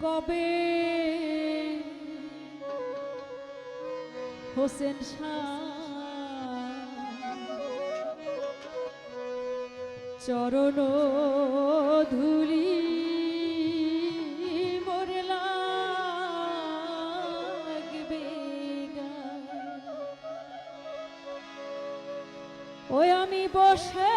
কবে? হোসেন চরণ ধুলি ওই আমি বসে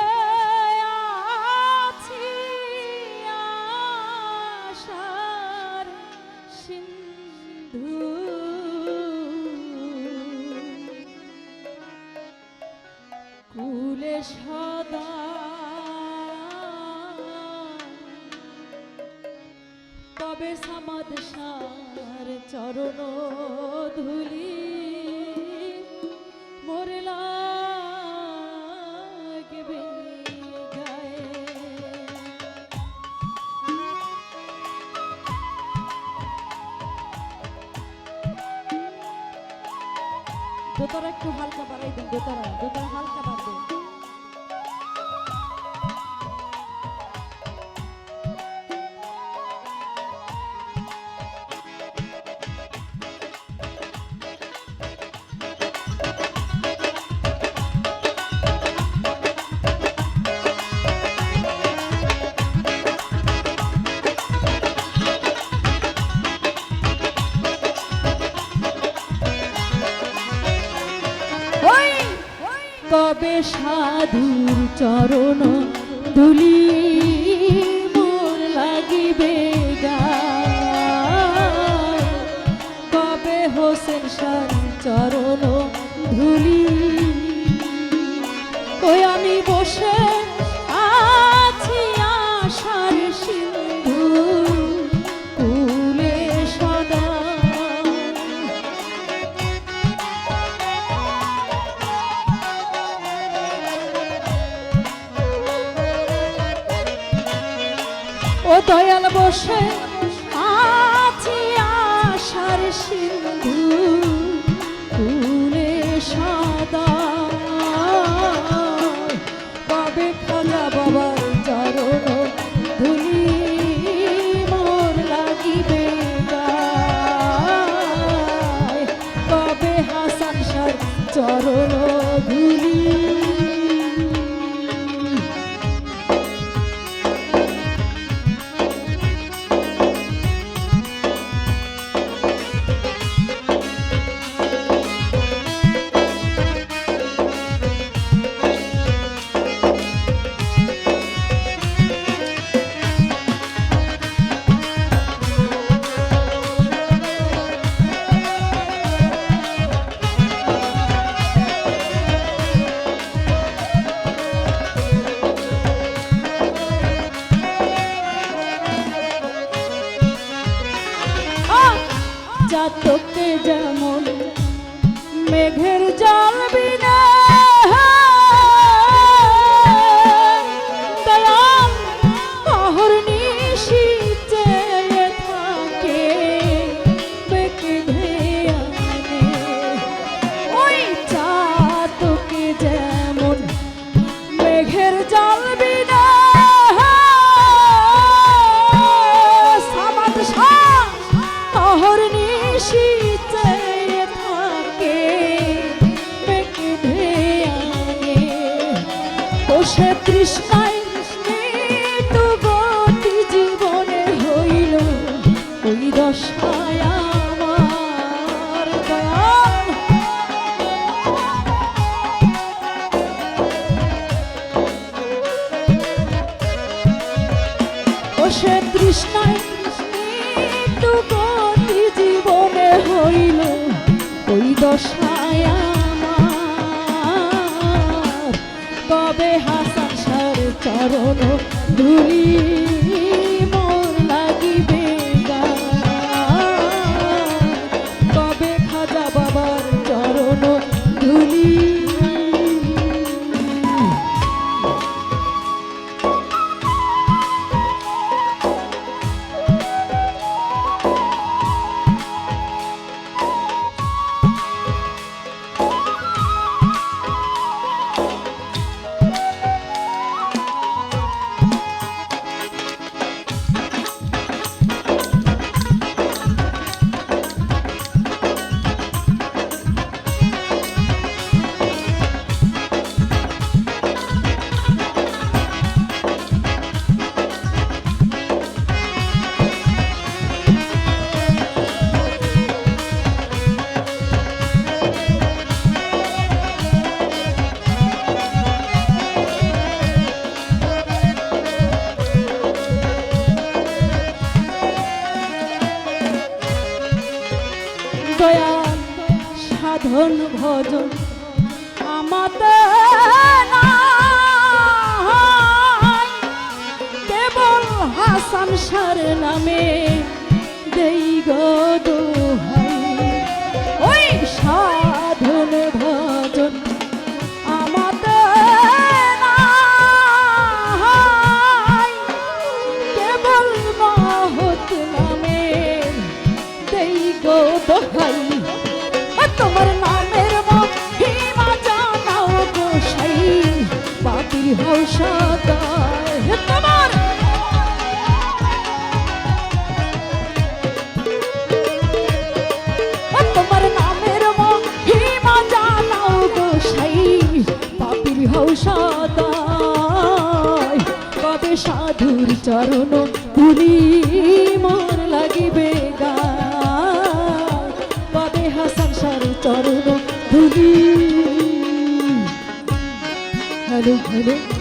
রবে সমাদ সার চরণ ধুলি মরলা দোতারা একটু হালকা বাড়াই দিন দোতারা দোতারা হালকা বাড়বে চরণ ধুলি বসে সংসার চরণ দুই সাধন ভজন আমাতে কেবল হাসান সার নামে দেই গো সদায় কবে সাধুর চরণ পুরি মোর লাগিবে কবে হাসান সার চরণ ধুলি হ্যালো হ্যালো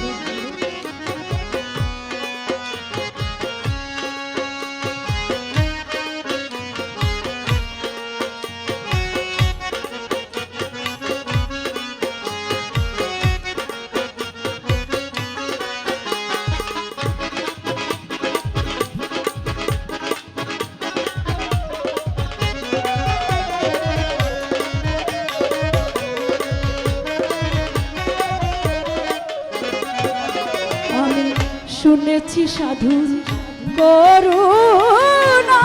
শুনেছি সাধু করুণা।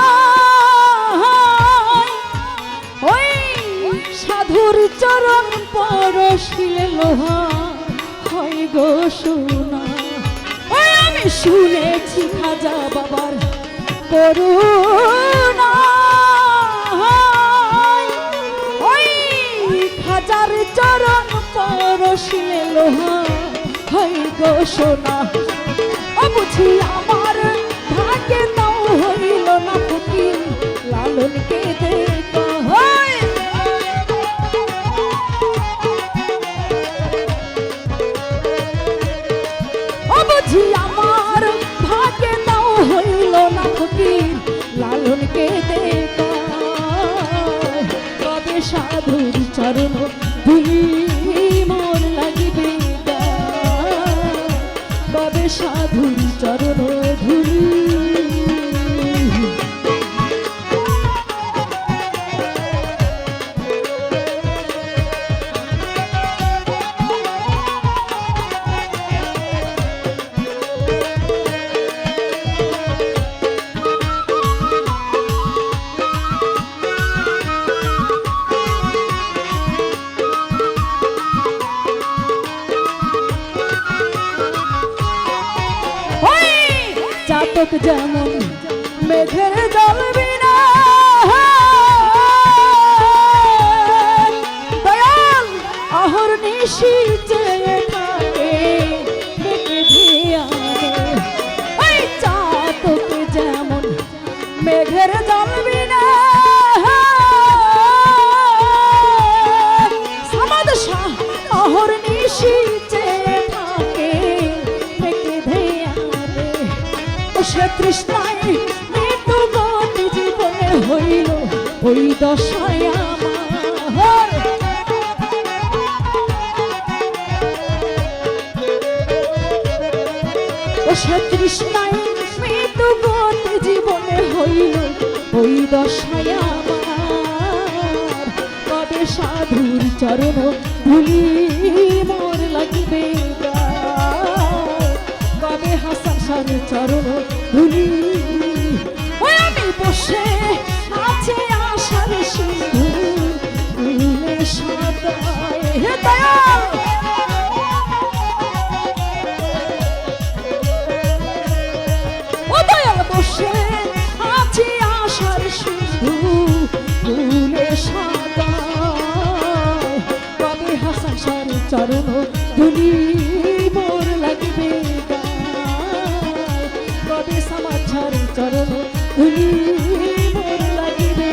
ওই সাধুর চরণ পরশিলে লোহা হয় গো সোনা। ওই আমি শুনেছি খাজা বাবার করুণা। ওই খাজার চরণ পরশিলে লোহা হয় গো সোনা। ও বুঝি সাধুর চরণ ধুলি। যেমন মেঘের জল বিনা। আহর নিশি। তৃষ্ণায় মৃত্যু গতি জীবনে হইল, ওই দশায় আমার। ও সে তৃষ্ণায় মৃত্যু গতি জীবনে হইল, ওই দশায় আমার। কবে সাধুর চরণ ধুলি মোর লাগিবে। সার চরণ ধুলি। ওই আমি বসে আছে আশার সিন্ধু। সাদায়। হে চরণ ধুলি মোর লাগিবে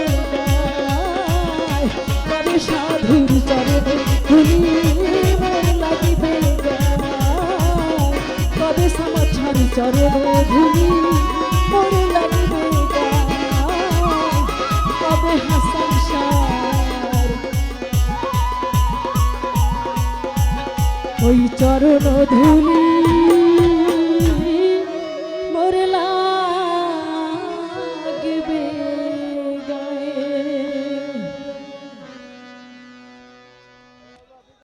তবে সাধুর চরণ ধুলি মোর লাগিবে তবে সমাচার চরণ ধুলি মোর লাগিবে তবে হাসান সার। ওই চরণ ধুলি